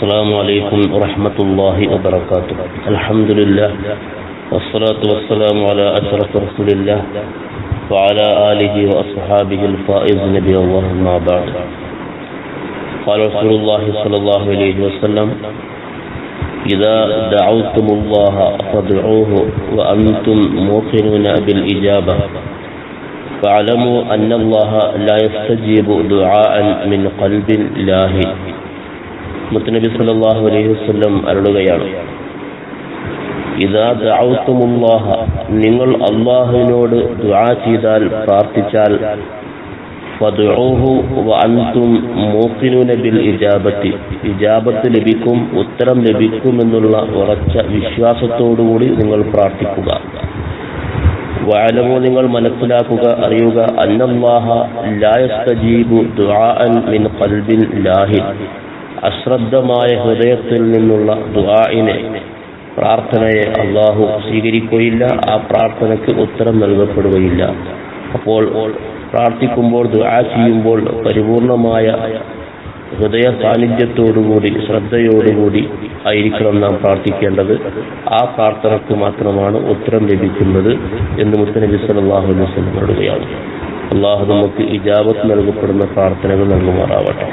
السلام عليكم ورحمة الله وبركاته. الحمد لله والصلاة والسلام على أشرف رسول الله وعلى آله وأصحابه الفائز نبي الله ما بعد. قال رسول الله صلى الله عليه وسلم إذا دعوتم الله فادعوه وأنتم موقنون بالإجابة. فاعلموا أن الله لا يستجيب دعاء من قلب لاهي മുത്തനബി സല്ലാഹു അലൈഹി വസല്ലം അരുളുകയാണ്. നിങ്ങൾ അള്ളാഹുവിനോട് ദുആ ചെയ്താൽ പ്രാർത്ഥിച്ചാൽ ബിൽ ഇജാബത്തി ഇജാബത്ത് ലഭിക്കും ഉത്തരം ലഭിക്കുമെന്നുള്ള ഉറച്ച വിശ്വാസത്തോടുകൂടി നിങ്ങൾ പ്രാർത്ഥിക്കുക. വഅലമു നിങ്ങൾ മനസ്സിലാക്കുക അറിയുക അന്നല്ലാഹ ലാ യസ്തജീബു ദുആഅൻ മിൻ ഖൽബിൻ ലാഹിൻ അശ്രദ്ധമായ ഹൃദയത്തിൽ നിന്നുള്ള ദുആഇനെ പ്രാർത്ഥനയെ അള്ളാഹു സ്വീകരിക്കുകയില്ല ആ പ്രാർത്ഥനയ്ക്ക് ഉത്തരം നൽകപ്പെടുകയില്ല. അപ്പോൾ പ്രാർത്ഥിക്കുമ്പോൾ ദുആ ചെയ്യുമ്പോൾ പരിപൂർണമായ ഹൃദയ സാന്നിധ്യത്തോടുകൂടി ശ്രദ്ധയോടുകൂടി ആയിരിക്കണം നാം പ്രാർത്ഥിക്കേണ്ടത്. ആ പ്രാർത്ഥനയ്ക്ക് മാത്രമാണ് ഉത്തരം ലഭിക്കുന്നത് എന്ന് മുത്തനബി സല്ലല്ലാഹു അലൈഹി വസല്ലം പറയുകയാണ്. അള്ളാഹു നമുക്ക് ഇജാബത്ത് നൽകപ്പെടുന്ന പ്രാർത്ഥനകൾ നൽകുമാറാവട്ടെ.